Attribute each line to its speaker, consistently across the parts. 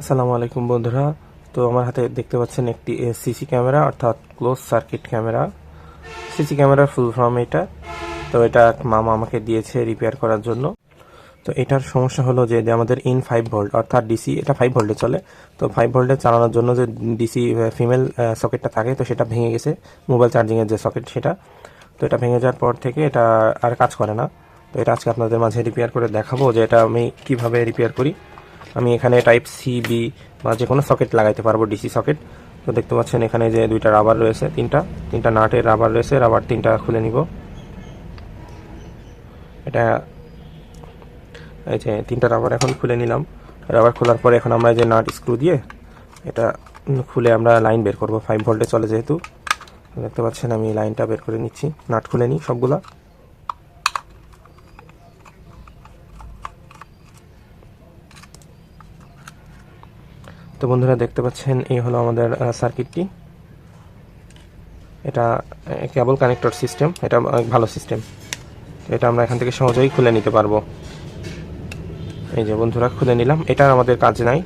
Speaker 1: আসসালামু আলাইকুম বন্ধুরা। তো আমার হাতে দেখতে পাচ্ছেন একটি সিসি ক্যামেরা, অর্থাৎ ক্লোজ সার্কিট ক্যামেরা। সিসি ক্যামেরার ফুল ফর্ম এটা। তো এটা মামা আমাকে দিয়েছে রিপেয়ার করার জন্য। তো এটার সমস্যা হলো যে আমাদের ইন ফাইভ ভোল্ট অর্থাৎ ডিসি এটা ফাইভ ভোল্টে চলে। তো ফাইভ ভোল্টে চালানোর জন্য যে ডিসি ফিমেল সকেটটা থাকে, তো সেটা ভেঙে গেছে। মোবাইল চার্জিংয়ের যে সকেট সেটা। তো এটা ভেঙে যাওয়ার পর থেকে এটা আর কাজ করে না। তো এটা আজকে আপনাদের মাঝে রিপেয়ার করে দেখাবো যে এটা আমি কীভাবে রিপেয়ার করি। আমি এখানে টাইপ সি বি বা যে কোনো সকেট লাগাইতে পারব ডিসি সকেট তো দেখতে পাচ্ছেন এখানে যে দুইটা রাবার রয়েছে, তিনটা। তিনটা নাটের রাবার রয়েছে রাবার তিনটা খুলে নিব। এটা, এই যে তিনটা রাবার এখন খুলে নিলাম। রাবার খোলার পরে এখন আমরা যে নাট স্ক্রু দিয়ে এটা খুলে আমরা লাইন বের করব। ফাইভ ভোল্টে চলে যেহেতু। দেখতে পাচ্ছেন আমি লাইনটা বের করে নিচ্ছি। নাট খুলে নিই সবগুলা। তো বন্ধুরা দেখতে পাচ্ছেন, এই হলো আমাদের সার্কিটটি এটা কেবল কানেক্টর সিস্টেম এটা ভালো সিস্টেম এটা আমরা এখান থেকে সহজেই খুলে নিতে পারব। এই যে বন্ধুরা, খুলে নিলাম। এটা আমাদের কাজে নাই।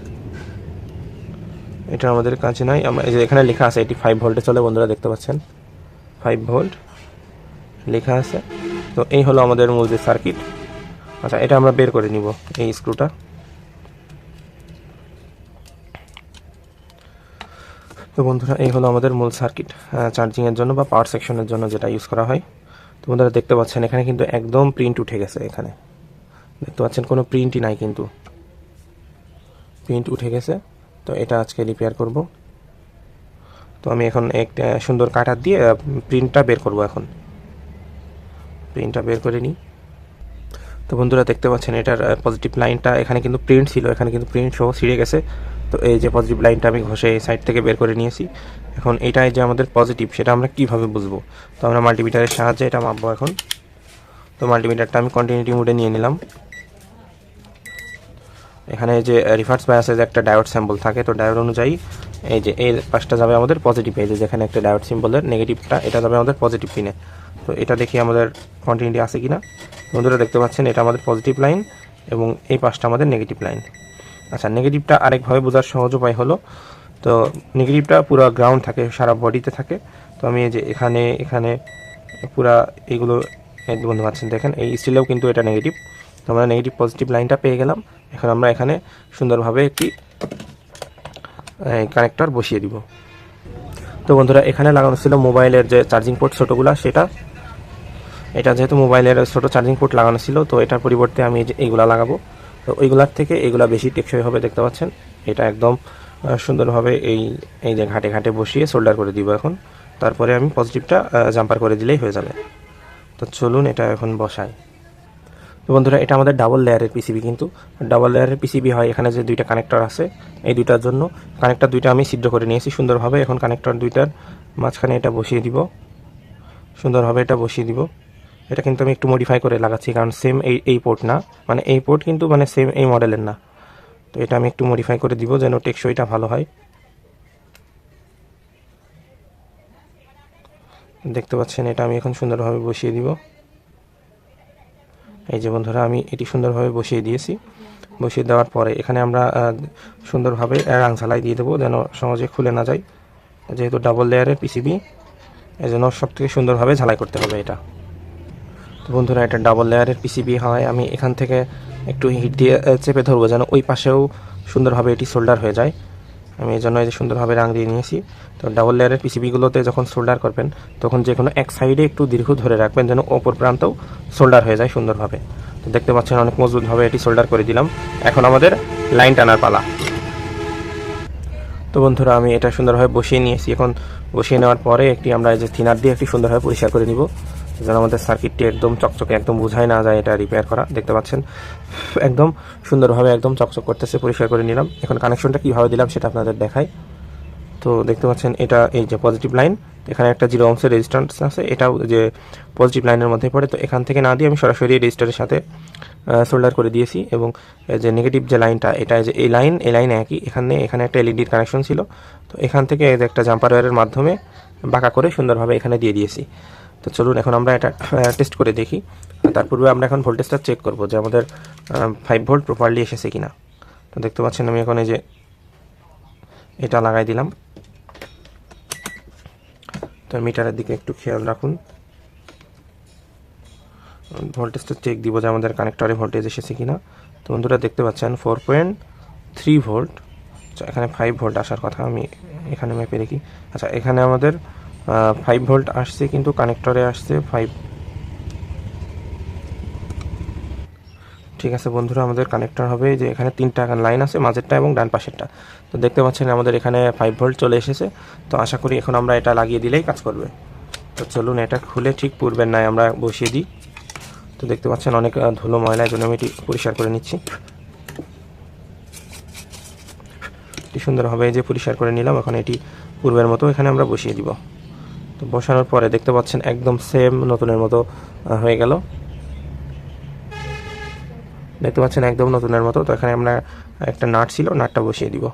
Speaker 1: এটা আমাদের কাজে নাই। আমরা এই যে এখানে লেখা আছে, এটি ফাইভ ভোল্টে চলে, বন্ধুরা দেখতে পাচ্ছেন। ফাইভ ভোল্ট লেখা আছে। তো এই হলো আমাদের মূল যে সার্কিট আচ্ছা এটা আমরা বের করে নিব, এই স্ক্রুটা তো বন্ধুরা, এই হলো আমাদের মূল সার্কিট চার্জিংয়ের জন্য বা পাওয়ার সেকশনের জন্য যেটা ইউজ করা হয়। তো বন্ধুরা, দেখতে পাচ্ছেন, এখানে কিন্তু একদম প্রিন্ট উঠে গেছে এখানে। দেখতে পাচ্ছেন, কোনো প্রিন্টই নাই কিন্তু। প্রিন্ট উঠে গেছে। তো এটা আজকে রিপেয়ার করব। তো আমি এখন একটা সুন্দর কাটার দিয়ে প্রিন্টটা বের করব এখন। প্রিন্টটা বের করে নিই। তো বন্ধুরা দেখতে পাচ্ছেন এটার পজিটিভ লাইনটা এখানে কিন্তু প্রিন্ট ছিল, এখানে কিন্তু প্রিন্ট সহ ছিঁড়ে গেছে। তো এই যে পজিটিভ লাইনটা আমি ঘষে এই সাইড থেকে বের করে নিয়েছি। এখন এটাই যে আমাদের পজিটিভ সেটা আমরা কীভাবে বুঝব? তো আমরা মাল্টিমিটারের সাহায্যে এটা মাপবো এখন। তো মাল্টিমিটারটা আমি কন্টিনিউটি মোডে নিয়ে নিলাম। এখানে যে রিভার্স যে একটা ডায়োড স্যাম্পল থাকে, তো ডায়োড অনুযায়ী এই যে এই পাশটা যাবে আমাদের পজিটিভ এই যে যেখানে একটা ডায়োড সিম্বলের নেগেটিভটা এটা যাবে আমাদের পজিটিভ পিনে তো এটা দেখি আমাদের কন্টিনিউটি আছে কিনা। বন্ধুরা দেখতে পাচ্ছেন, এটা আমাদের পজিটিভ লাইন এবং এই পাশটা আমাদের নেগেটিভ লাইন আচ্ছা নেগেটিভটা আরেকভাবে বোঝার সহজ উপায় হলো, তো নেগেটিভটা পুরো গ্রাউন্ড থাকে, সারা বডিতে থাকে। তো আমি যে এখানে এখানে পুরা এইগুলো এই বন্ধু পাচ্ছেন, দেখেন, এই স্টিলেও কিন্তু এটা নেগেটিভ তো আমরা নেগেটিভ পজিটিভ লাইনটা পেয়ে গেলাম। এখন আমরা এখানে সুন্দরভাবে একটি কানেক্টর বসিয়ে দিব। তো বন্ধুরা, এখানে লাগানো ছিল মোবাইলের যে চার্জিং পোর্ট ছোটোগুলা, সেটা এটা যেহেতু মোবাইলের ছোটো চার্জিং পোর্ট লাগানো ছিল, তো এটার পরিবর্তে আমি এইগুলা লাগাবো। তো ওইগুলার থেকে এইগুলা বেশি টেকসই হবে দেখতে পাচ্ছেন। এটা একদম সুন্দরভাবে এই এই যে ঘাটে ঘাটে বসিয়ে সোল্ডার করে দিব এখন। তারপরে আমি পজিটিভটা জাম্পার করে দিলেই হয়ে যাবে। তো চলুন এটা এখন বসাই। তো বন্ধুরা, এটা আমাদের ডাবল লেয়ারের পিসিবি কিন্তু। ডাবল লেয়ারের পিসিবি হয়, এখানে যে দুইটা কানেক্টর আছে, এই দুইটার জন্য কানেক্টর দুইটা আমি সিদ্ধ করে নিয়েছি সুন্দরভাবে। এখন কানেক্টর দুইটার মাঝখানে এটা বসিয়ে দিব। সুন্দরভাবে এটা বসিয়ে দিব। এটা কিন্তু আমি একটু মডিফাই করে লাগাচ্ছি, কারণ সেম এই এই পোর্ট না। মানে এই পোর্ট কিন্তু মানে সেম এই মডেলের না। তো এটা আমি একটু মডিফাই করে দিব যেন টেকসইটা ভালো হয়। দেখতে পাচ্ছেন, এটা আমি এখন সুন্দরভাবে বসিয়ে দিব। এই যে বন্ধুরা, আমি এটি সুন্দরভাবে বসিয়ে দিয়েছি। বসিয়ে দেওয়ার পরে এখানে আমরা সুন্দরভাবে রাং ঝালাই দিয়ে দেবো যেন সহজে খুলে না যায়। যেহেতু ডাবল লেয়ারের পিসিবি এই সব থেকে সুন্দরভাবে ঝালাই করতে হবে এটা। তো বন্ধুরা, এটা ডাবল লেয়ারের পিসিবি হয়। আমি এখান থেকে একটু হিট দিয়ে চেপে ধরবো যেন ওই পাশেও সুন্দরভাবে এটি সোল্ডার হয়ে যায়। আমি এই জন্য এই যে সুন্দরভাবে রাং দিয়ে নিয়েছি। তো ডাবল লেয়ারের পিসিবিগুলোতে যখন সোল্ডার করবেন, তখন যে কোনো এক সাইডে একটু দীর্ঘ ধরে রাখবেন যেন অপর প্রান্তেও সোল্ডার হয়ে যায় সুন্দরভাবে। তো দেখতে পাচ্ছেন অনেক মজবুতভাবে এটি সোল্ডার করে দিলাম। এখন আমাদের লাইন টানার পালা। তো বন্ধুরা, আমি এটা সুন্দরভাবে বসিয়ে নিয়েছি। এখন বসিয়ে নেওয়ার পরে একটি আমরা এই যে থিনার দিয়ে একটি সুন্দরভাবে পরিষ্কার করে নিব। যেন আমাদের সার্কিটটি একদম চকচকে, একদম বোঝাই না যায় এটা রিপেয়ার করা। দেখতে পাচ্ছেন? একদম সুন্দরভাবে একদম চকচক করতেছে, পরিষ্কার করে নিলাম। এখন কানেকশনটা কীভাবে দিলাম সেটা আপনাদের দেখাই। তো দেখতে পাচ্ছেন, এটা এই যে পজিটিভ লাইন এখানে একটা জিরো অংশের রেজিস্ট্যান্স আছে। এটাও যে পজিটিভ লাইনের মধ্যে পড়ে। তো এখান থেকে না দিয়ে আমি সরাসরি রেজিস্টারের সাথে সোল্ডার করে দিয়েছি এবং যে নেগেটিভ যে লাইনটা এটা যে এই লাইন এই লাইন একই। এখানে এখানে একটা এলইডির কানেকশন ছিল। তো এখান থেকে একটা জাম্পার ওয়ারের মাধ্যমে বাঁকা করে সুন্দরভাবে এখানে দিয়ে দিয়েছি। তো চলুন, এখন আমরা এটা টেস্ট করে দেখি। তার পূর্বে আমরা এখন ভোল্টেজটা চেক করব যে আমাদের ফাইভ ভোল্ট প্রপারলি এসেছে কিনা। তো দেখতে পাচ্ছেন আমি এখন এই যে এটা লাগাই দিলাম। তো মিটারের দিকে একটু খেয়াল রাখুন। ভোল্টেজটা চেক দিব যে আমাদের কানেক্টরে ভোল্টেজ এসেছে কিনা। তো বন্ধুরা, দেখতে পাচ্ছেন ফোর পয়েন্ট থ্রি ভোল্ট এখানে ফাইভ ভোল্ট আসার কথা আমি এখানে মেপে দেখি। আচ্ছা এখানে আমাদের ফাইভ ভোল্ট আসছে কিন্তু কানেক্টরে আসছে ফাইভ ঠিক আছে বন্ধুরা, আমাদের কানেক্টর হবে যে এখানে তিনটা লাইন আছে, মাঝেরটা এবং ডান পাশেরটা। তো দেখতে পাচ্ছেন আমাদের এখানে ফাইভ ভোল্ট চলে এসেছে। তো আশা করি এখন আমরা এটা লাগিয়ে দিলেই কাজ করবে। তো চলুন, এটা খুলে ঠিক পূর্বের নাই আমরা বসিয়ে দিই। তো দেখতে পাচ্ছেন অনেক ধুলো, ময়লা জন্য আমি এটি পরিষ্কার করে নিচ্ছি। এটি সুন্দরভাবে যে পরিষ্কার করে নিলাম, এখন এটি পূর্বের মতো এখানে আমরা বসিয়ে দিব। তো বসানোর পরে দেখতে পাচ্ছেন একদম সেম নতুনের মতো হয়ে গেল। দেখতে পাচ্ছেন একদম নতুনের মতো। তো এখানে আমরা একটা নাট ছিল, নাটটা বসিয়ে দিব।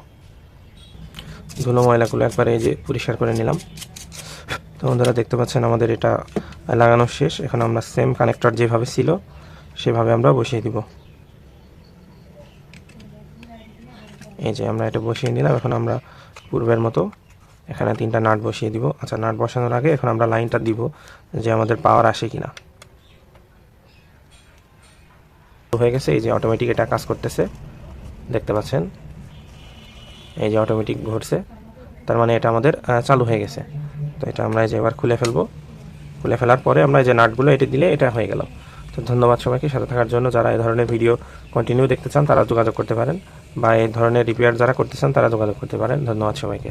Speaker 1: ধুলো ময়লাগুলো একবারে এই যে পরিষ্কার করে নিলাম। তো বন্ধুরা, দেখতে পাচ্ছেন আমাদের এটা লাগানো শেষ। এখন আমরা সেম কানেক্টর যেভাবে ছিল, সেভাবে আমরা বসিয়ে দিব। এই যে আমরা এটা বসিয়ে নিলাম। এখন আমরা পূর্বের মতো এখানে তিনটা নাট বসিয়ে দিব। আচ্ছা নাট বসানোর আগে এখন আমরা লাইনটা দিব যে আমাদের পাওয়ার আসে কিনা। হয়ে গেছে, এই যে অটোমেটিক এটা কাজ করতেছে। দেখতে পাচ্ছেন? এই যে অটোমেটিক ঘুরছে তার মানে এটা আমাদের চালু হয়ে গেছে। তো এটা আমরা এই যে এবার খুলে ফেলব। খুলে ফেলার পরে আমরা এই যে নাটগুলো এটি দিলে এটা হয়ে গেল। তো ধন্যবাদ সবাইকে সাথে থাকার জন্য। যারা এই ধরনের ভিডিও কন্টিনিউ দেখতে চান, তারা যোগাযোগ করতে পারেন। বা এই ধরনের রিপেয়ার যারা করতে চান, তারা যোগাযোগ করতে পারেন। ধন্যবাদ সবাইকে।